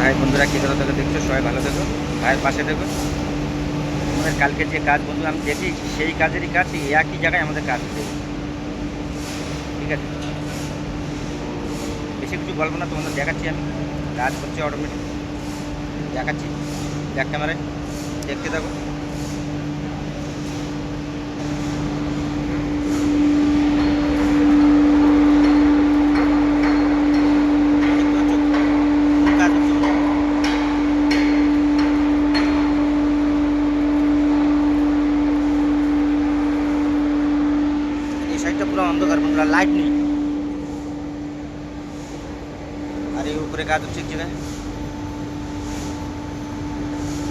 ভাই বন্ধুরা কী করে থেকে দেখছ? সবাই ভালো থেকো, ভাইয়ের পাশে থেকো। আমাদের কালকে যে কাজ বন্ধু, আমি দেখি সেই কাজেরই কাজ একই জায়গায় আমাদের কাজ দেবে ঠিক আছে? বেশি কিছু গল্প না, তোমাদের দেখাচ্ছি আমি। কাজ করছি অটোমেটিক দেখাচ্ছি, ব্যাক ক্যামেরায়। দেখতে থাকো। অন্ধকার, বন্ধুরা লাইট নেই। আর এই উপরে কাজ হচ্ছে জায়গায়।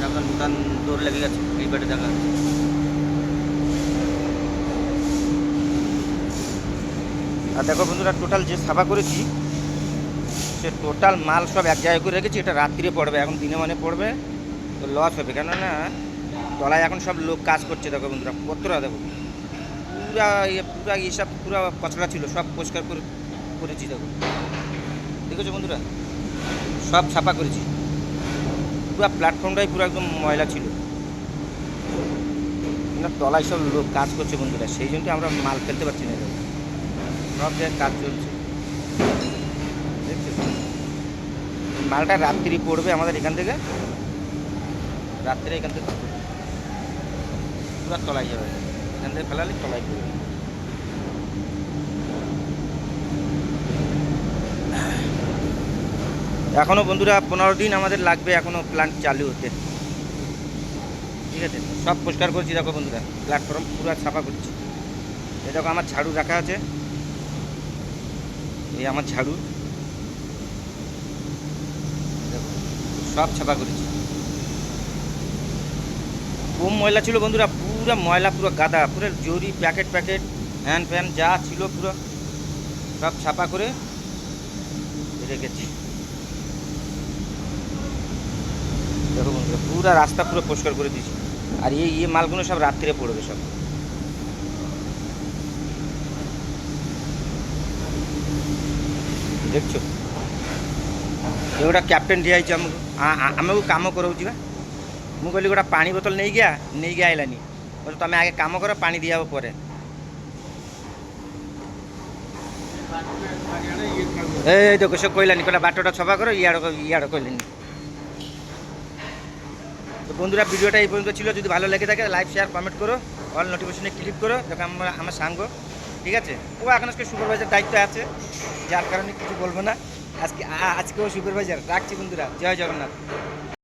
আপনার নূতন দৌড় লেগে গেছে, এই বাড়ি দেখা আর দেখো বন্ধুরা টোটাল যে সাফা করেছি, সে টোটাল মাল সব এক জায়গায় করে রেখেছি, এটা রাত্রিরে পড়বে, এখন দিনে মানে পড়বে, তো লস হবে। কেননা, তলায় এখন সব লোক কাজ করছে, দেখো বন্ধুরা, কতটা দেখো। পুরা ইয়ে পুরা এইসব পুরা কচড়া ছিল, সব পরিষ্কার করে করেছি দেখো। দেখেছ বন্ধুরা? সব ছাপা করেছি। পুরো প্ল্যাটফর্মটাই পুরো একদম ময়লা ছিল। তলায় সব লোক কাজ করছে বন্ধুরা, সেই জন্য আমরা মাল ফেলতে পারছি না। সব জায়গায় কাজ চলছে। মালটা রাত্রি পড়বে আমাদের এখান থেকে। রাত্রে এখান থেকে। পুরো তলায় যাবে। এখান থেকে ফেলালে তলায় পড়বে এখনও বন্ধুরা পনেরো দিন আমাদের লাগবে, এখনও প্ল্যান্ট চালু হতে। ঠিক আছে? সব পরিষ্কার করছি, দেখো বন্ধুরা। প্ল্যাটফর্ম পুরো ছাপা করছি। দেখো আমার ঝাড়ু রাখা আছে। এই আমার ঝাড়ু। সব ছাপা করেছি। খুব ময়লা ছিল বন্ধুরা, পুরো ময়লা, পুরো গাদা, পুরো জরি, প্যাকেট প্যাকেট হ্যান ফ্যান, যা ছিল পুরো, সব ছাপা করে রেখেছি। দেখো বন্ধুরা, পুরো রাস্তা পুরো পরিষ্কার করে দিয়েছি। আর এই ইয়ে মালগুলো সব রাত্রিরে পড়বে সব। দেখছ? एउटा क्याप्टेन আমাকে। আমাকে কাম काम गराउँछ ମୁଁ କହିଲି ଗୋଟେ ପାଣି ବୋତଲ ନେଇକି ଆ ନେଇକି ଆଇଲାନି କହିଲି ତମେ ଆଗେ କାମ କର ପାଣି ଦିଆହବ ପରେ ଏ ଏ ଦେଖ ସେ କହିଲାନି କହିଲା ବାଟଟା ସଫା কর ইয়াড় ইয়াড় কইলেনি তো বন্ধুরা ভিডিওটা এই পর্যন্ত ছিল যদি ভালো লেগে থাকে লাইক শেয়ার কমেন্ট করো অল নোটিফিকেশনে ক্লিক করো দেখো আমরা আমার সাঙ্গ ঠিক আছে ও এখন আজকে সুপারভাইজার দায়িত্ব আছে যার কারণে কিছু বলবো না আজকে আ- আজকেও সুপারভাইজার রাখছি বন্ধুরা জয় জগন্নাথ